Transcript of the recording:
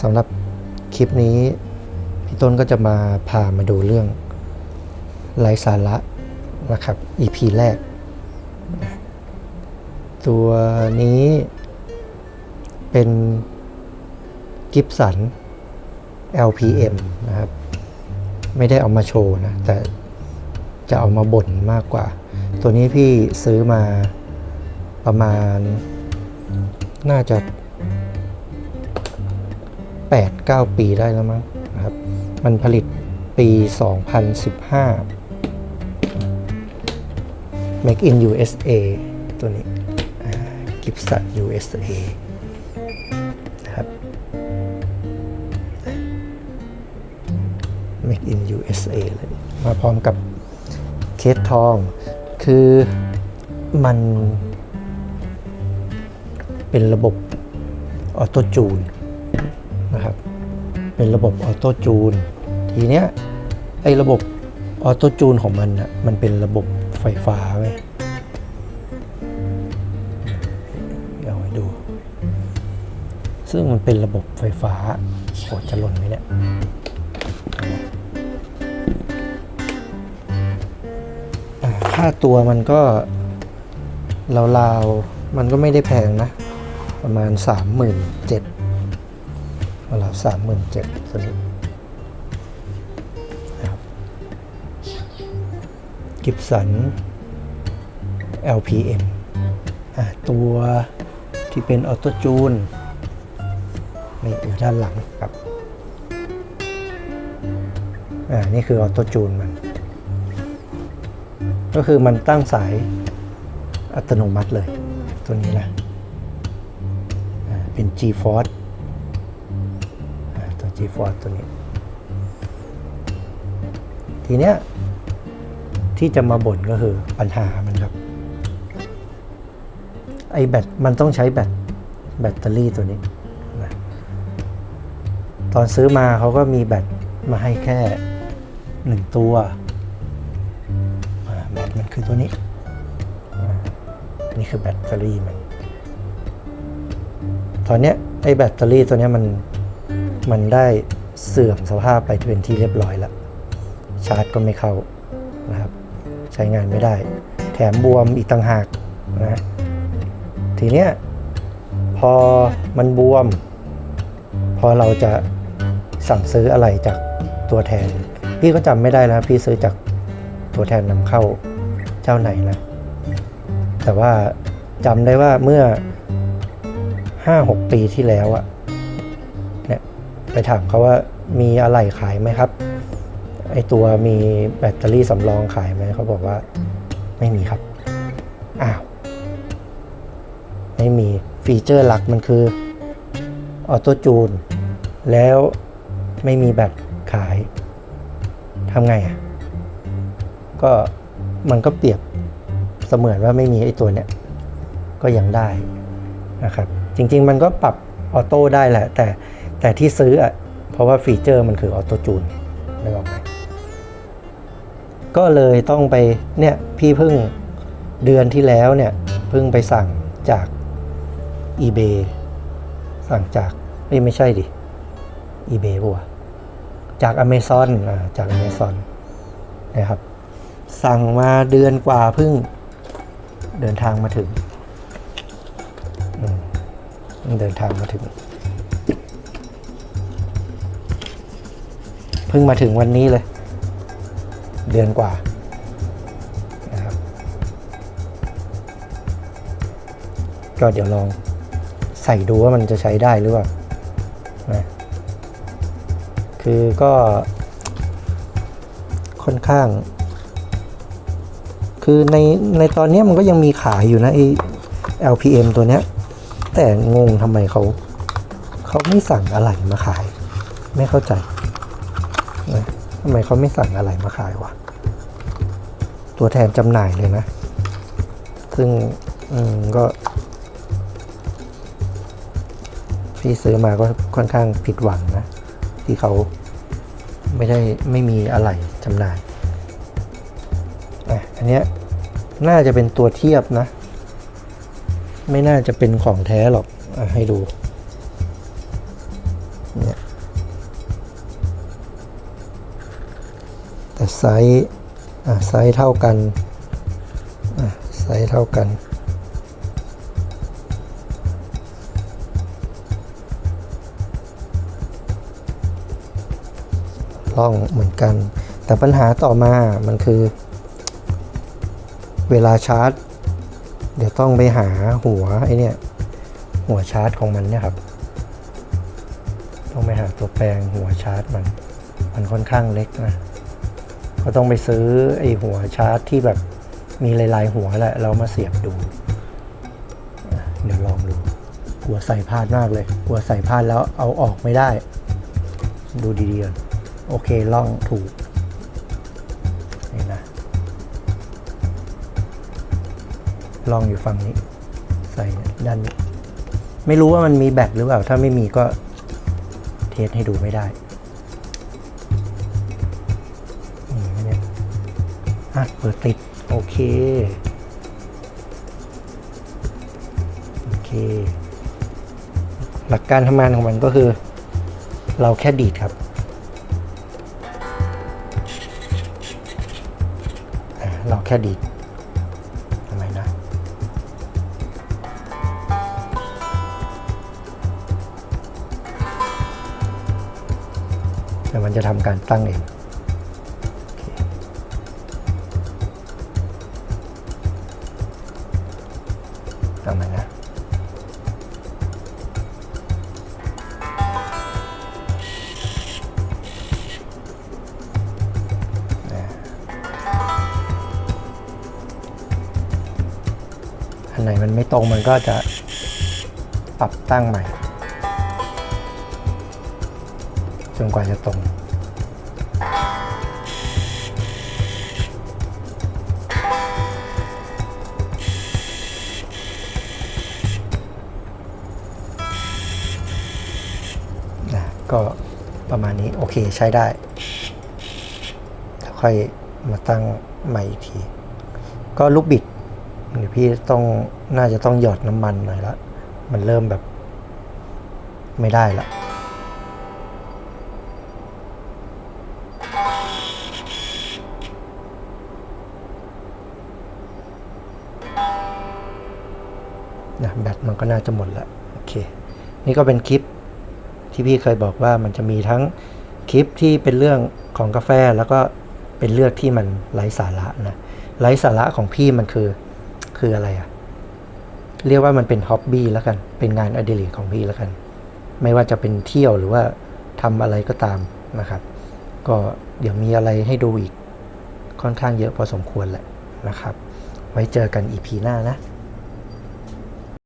สำหรับคลิปนี้ พี่ต้นก็จะมาพามาดูเรื่องไร้สาระนะครับ EP แรก ตัวนี้เป็นกิฟสัน LPM นะครับ ไม่ได้เอามาโชว์นะ แต่จะเอามาบ่นมากกว่า ตัวนี้พี่ซื้อมาประมาณน่าจะ 8-9 ปีได้แล้วมั้งนะครับ มันผลิตปี 2015 Make in USA ตัวนี้กิฟสัน USA นะครับ Make in USA เลยมาพร้อมกับเคสทอง คือมันเป็นระบบออโต้จูน นะครับ เป็นระบบออโต้จูน ทีเนี้ยไอ้ระบบออโต้จูนของมันอะมันเป็นระบบไฟฟ้าไว้เอาให้ดู ซึ่งมันเป็นระบบไฟฟ้าโหจะหล่นไหมเนี่ยค่าตัวมันก็ราวๆมันก็ไม่ได้แพงนะ ประมาณ 3 7 0 0 0 สามหมื่นเจ็ดตัวนี้นะครับกิฟสัน LPM อ่าตัวที่เป็นออโต้จูนนี่อยู่ด้านหลังครับอ่านี่คือออโต้จูนมัน ก็คือมันตั้งสายอัตโนมัติเลย ตัวนี้นะอ่าเป็น G-Force อ่าตัว G-Force ตัวนี้ ทีเนี้ยที่จะมาบ่นก็คือปัญหามันครับ ไอแบตมันต้องใช้แบตแบตเตอรี่ตัวนี้นะตอนซื้อมาเขาก็มีแบตมาให้แค่หนึ่งตัวแบตมันคือตัวนี้ นี่คือแบตเตอรี่มัน ตอนเนี้ยไอแบตเตอรี่ตัวเนี้ยมัน มันได้เสื่อมสภาพไปเป็นที่เรียบร้อยแล้ว ชาร์จก็ไม่เข้านะครับ ใช้งานไม่ได้ แถมบวมอีกต่างหากนะทีเนี้ยพอมันบวม พอเราจะสั่งซื้ออะไรจากตัวแทน พี่ก็จำไม่ได้แล้วพี่ซื้อจากตัวแทนนำเข้าเจ้าไหนนะแต่ว่าจำได้ว่าเมื่อ 5-6 ปีที่แล้วอะเนี่ย ไปถามเขาว่ามีอะไรขายไหมครับ ไอตัวมีแบตเตอรี่สำรองขายไหมเขาบอกว่าไม่มีครับ อ้าว ไม่มีฟีเจอร์หลักมันคือออโต้จูน แล้วไม่มีแบตขายทำไงอะ ก็มันก็เปรียบเสมือนว่าไม่มีไอ้ตัวเนี้ยก็ยังได้นะครับ จริง ๆ มันก็ปรับออโต้ได้แหละ แต่ แต่ที่ซื้ออะเพราะว่าฟีเจอร์มันคือออโต้จูนนึกออกไหมก็เลยต้องไปเนี่ยพี่เพิ่งเดือนที่แล้วเนี่ยเพิ่งไปสั่งจาก eBay สั่งจากเอ้ยไม่ใช่ดิ eBay ปะวะจาก Amazon อ่าจาก Amazon นะครับ สั่งมาเดือนกว่าเพิ่งเดินทางมาถึงเดินทางมาถึง พิ่งมาถึงวันนี้เลย เดือนกว่านะครับก็เดี๋ยวลองใส่ดูว่ามันจะใช้ได้หรือเปล่านะคือก็ค่อนข้าง คือในในตอนนี้มันก็ยังมีขายอยู่นะไอ LPM ตัวเนี้ย แต่งงทำไมเขา เขาไม่สั่งอะไรมาขาย ไม่เข้าใจ ทำไมเขาไม่สั่งอะไรมาขายวะ ตัวแทนจำหน่ายเลยนะ ซึ่งอืมก็ที่ซื้อมาก็ค่อนข้างผิดหวังนะ ที่เขาไม่ได้ไม่มีอะไรจำหน่ายอะอันเนี้ยน่าจะเป็นตัวเทียบนะ ไม่น่าจะเป็นของแท้หรอกอให้ดูเนี่ย ไซส์ไซส์เท่ากันไซส์เท่ากัน ล่องเหมือนกัน แต่ปัญหาต่อมามันคือ เวลาชาร์จ เดี๋ยวต้องไปหาหัวไอเนี่ย หัวชาร์จของมันเนี่ยครับ ต้องไปหาตัวแปลงหัวชาร์จมัน มันค่อนข้างเล็กนะ ก็ต้องไปซื้อไอหัวชาร์จที่แบบมีลายๆหัวแหละเรามาเสียบดู เดี๋ยวลองดูกลัวใส่พลาดมากเลยกลัวใส่พลาดแล้วเอาออกไม่ได้ ดูดีๆก่อนโอเคล่องถูกนี่นะล่องอยู่ฝั่งนี้ ใส่ด้านนี้ ไม่รู้ว่ามันมีแบตหรือเปล่า ถ้าไม่มีก็เทสให้ดูไม่ได้ อะเปิดติด โอเค โอเค หลักการทำงานของมันก็คือ เราแค่ดีดครับเราแค่ดีดทำไมนะ แต่มันจะทำการตั้งเอง ทำไมนะอันไหนมันไม่ตรงมันก็จะปรับตั้งใหม่ จนกว่าจะตรง ก็ประมาณนี้โอเคใช้ได้แล้วค่อยมาตั้งใหม่อีกที ก็ลูกบิดเดี๋ยวพี่ต้องน่าจะต้องหยอดน้ำมันหน่อยละ มันเริ่มแบบไม่ได้ละนะแบตมันก็น่าจะหมดละโอเค นี่ก็เป็นคลิป ที่พี่เคยบอกว่ามันจะมีทั้งคลิปที่เป็นเรื่องของกาแฟแล้วก็เป็นเรื่องที่มันไร้สาระนะไร้สาระของพี่มันคือคืออะไรอะเรียกว่ามันเป็นฮ็อบบี้แล้วกัน เป็นงานอดิเรกของพี่แล้วกัน ไม่ว่าจะเป็นเที่ยวหรือว่าทำอะไรก็ตามนะครับ ก็เดี๋ยวมีอะไรให้ดูอีกค่อนข้างเยอะพอสมควรแหละนะครับ ไว้เจอกันอีพีหน้านะ